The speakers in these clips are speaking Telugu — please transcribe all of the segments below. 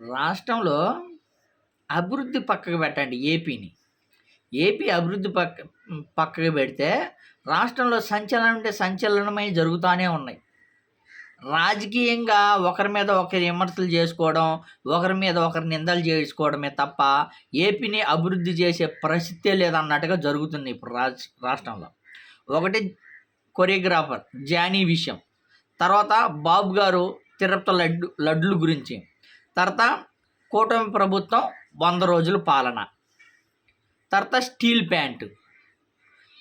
రాష్ట్రంలో అభివృద్ధి పక్కకు పెట్టండి ఏపీని. ఏపీ అభివృద్ధి పక్క పక్కకు పెడితే రాష్ట్రంలో సంచలనం అంటే సంచలనమై జరుగుతానే ఉన్నాయి. రాజకీయంగా ఒకరి మీద ఒకరి విమర్శలు చేసుకోవడం, ఒకరి మీద ఒకరి నిందలు చేసుకోవడమే తప్ప ఏపీని అభివృద్ధి చేసే ప్రసక్తే లేదన్నట్టుగా జరుగుతుంది ఇప్పుడు రాజ్ రాష్ట్రంలో. ఒకటి కొరియోగ్రాఫర్ 'జానీ' విషయం. తర్వాత బాబు గారు తిరుపతి లడ్డు లడ్లు గురించి. తర్వాత కూటమి ప్రభుత్వం వంద రోజుల పాలన. తర్వాత స్టీల్ ప్యాంటు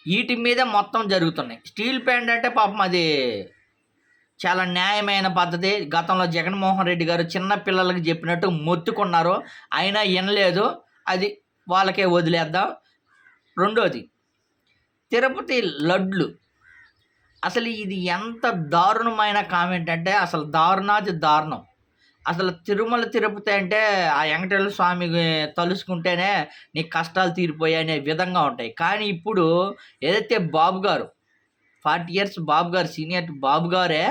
వీటి మీదే మొత్తం జరుగుతున్నాయి. స్టీల్ ప్యాంట్ అంటే పాపం అది చాలా న్యాయమైన పద్ధతి. గతంలో జగన్మోహన్ రెడ్డి గారు చిన్న పిల్లలకు చెప్పినట్టు మొత్తుకున్నారు. అయినా వినలేదు అది వాళ్ళకే వదిలేద్దాం. రెండోది తిరుపతి లడ్లు. అసలు ఇది ఎంత దారుణమైన కామెంట్ అంటే అసలు దారుణాది దారుణం. అసలు తిరుమల తిరుపతి అంటే ఆ వెంకటేశ్వర స్వామి తలుచుకుంటేనే నీ కష్టాలు తీరిపోయాయి అనే విధంగా ఉంటాయి. కానీ ఇప్పుడు ఏదైతే బాబు గారు 40 ఇయర్స్ బాబు గారు సీనియర్ బాబు గారే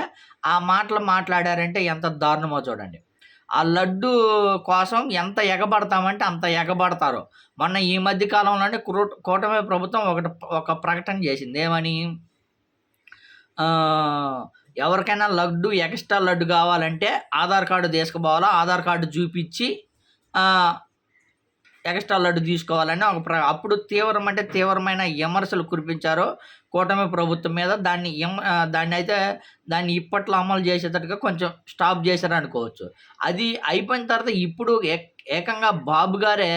ఆ మాటలు మాట్లాడారంటే ఎంత దారుణమో చూడండి. ఆ లడ్డు కోసం ఎంత ఎగబడతామంటే అంత ఎగబడతారు. మొన్న ఈ మధ్య కాలంలోనే కూటమి ప్రభుత్వం ఒకటి ఒక ప్రకటన చేసింది. ఏమని? ఎవరికైనా లడ్డు ఎక్స్ట్రా లడ్డు కావాలంటే ఆధార్ కార్డు తీసుకుపోవాలా. ఆధార్ కార్డు చూపించి ఎక్స్ట్రా లడ్డు తీసుకోవాలని ఒక ప్ర అప్పుడు తీవ్రం అంటే తీవ్రమైన విమర్శలు కురిపించారు కూటమి ప్రభుత్వం మీద. దాన్ని దాన్ని అయితే దాన్ని ఇప్పట్లో అమలు చేసేటట్టుగా కొంచెం స్టాప్ చేశారనుకోవచ్చు. అది అయిపోయిన తర్వాత ఇప్పుడు ఏకంగా బాబు గారే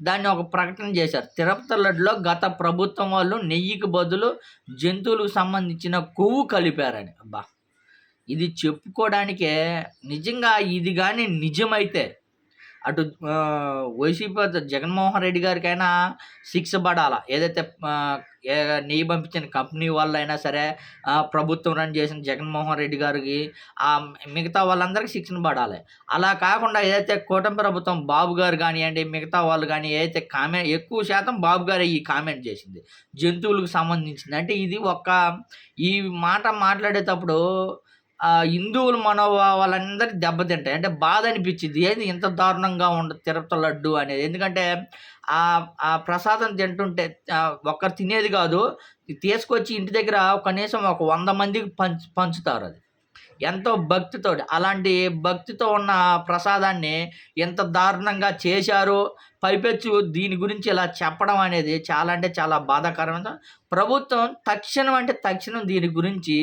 దాన్ని ఒక ప్రకటన చేశారు. తిరుపతి లడ్డులో గత ప్రభుత్వం వాళ్ళు నెయ్యికి బదులు జంతువులకు సంబంధించిన కొవ్వు కలిపారని. అబ్బా! ఇది చెప్పుకోవడానికే నిజంగా ఇది కానీ నిజమైతే అటు వైసీపీ జగన్మోహన్ రెడ్డి గారికైనా శిక్ష పడాల. ఏదైతే నీ నెయ్యి పంపించిన కంపెనీ వాళ్ళైనా సరే ప్రభుత్వం రన్ చేసిన జగన్మోహన్ రెడ్డి గారికి ఆ మిగతా వాళ్ళందరికీ శిక్షణ పడాలి. అలా కాకుండా ఏదైతే కూటమి ప్రభుత్వం బాబు గారు కానివ్వండి మిగతా వాళ్ళు కానీ ఏదైతే కామెంట్ ఎక్కువ శాతం బాబు గారే ఈ కామెంట్ చేసింది. జంతువులకు సంబంధించింది. అంటే ఇది ఒక ఈ మాట మాట్లాడేటప్పుడు హిందువుల మనోభావాలందరికి దెబ్బతింటాయి. అంటే బాధ అనిపించింది ఏంది ఇంత దారుణంగా ఉండదు తిరుపతి లడ్డు అనేది. ఎందుకంటే ఆ ఆ ప్రసాదం తింటుంటే ఒక్కరు తినేది కాదు. తీసుకొచ్చి ఇంటి దగ్గర కనీసం ఒక వంద మందికి పంచ్ అది ఎంతో భక్తితో అలాంటి భక్తితో ఉన్న ప్రసాదాన్ని ఎంత దారుణంగా చేశారు. పైపెచ్చు దీని గురించి ఇలా చెప్పడం అనేది చాలా అంటే చాలా బాధాకరమైన ప్రభుత్వం తక్షణం అంటే తక్షణం దీని గురించి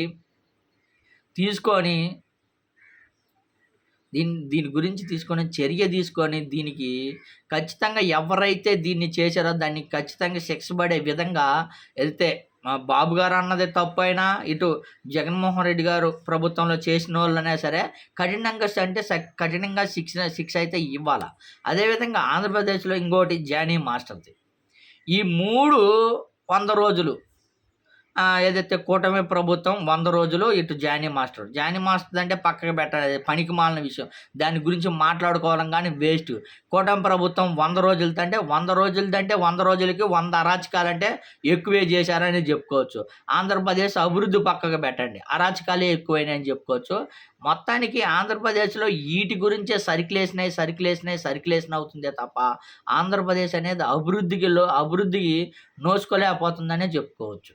తీసుకొని దీని దీని గురించి తీసుకొని చర్య తీసుకొని దీనికి ఖచ్చితంగా ఎవరైతే దీన్ని చేశారో దానికి ఖచ్చితంగా శిక్ష పడే విధంగా వెళ్తే మా బాబు గారు అన్నది తప్పైనా ఇటు జగన్మోహన్ రెడ్డి గారు ప్రభుత్వంలో చేసిన వాళ్ళనే సరే కఠినంగా అంటే కఠినంగా శిక్ష శిక్ష అయితే ఇవ్వాల. అదేవిధంగా ఆంధ్రప్రదేశ్‌లో ఇంకోటి 'జానీ మాస్టర్‌ది'. ఈ మూడు వంద రోజులు ఏదైతే కూటమి ప్రభుత్వం వంద రోజులు ఇటు 'జానీ మాస్టర్'. 'జానీ మాస్టర్ అంటే పక్కకు పెట్టాలి. పనికిమాలిన విషయం. దాని గురించి మాట్లాడుకోవడం కానీ వేస్ట్. కూటమి ప్రభుత్వం 100 రోజులదంటే 100 రోజులదంటే వంద రోజులకి వంద అరాచకాలంటే ఎక్కువే చేశారని చెప్పుకోవచ్చు. ఆంధ్రప్రదేశ్ అభివృద్ధి పక్కకు పెట్టండి. అరాచకాలే ఎక్కువైనాయని చెప్పుకోవచ్చు. మొత్తానికి ఆంధ్రప్రదేశ్‌లో వీటి గురించే సర్కిలేసినాయి, సర్కిలేసినాయి, సర్కిలేషన్ అవుతుందే తప్ప ఆంధ్రప్రదేశ్ అనేది అభివృద్ధికిలో అభివృద్ధికి నోచుకోలేకపోతుందనే చెప్పుకోవచ్చు.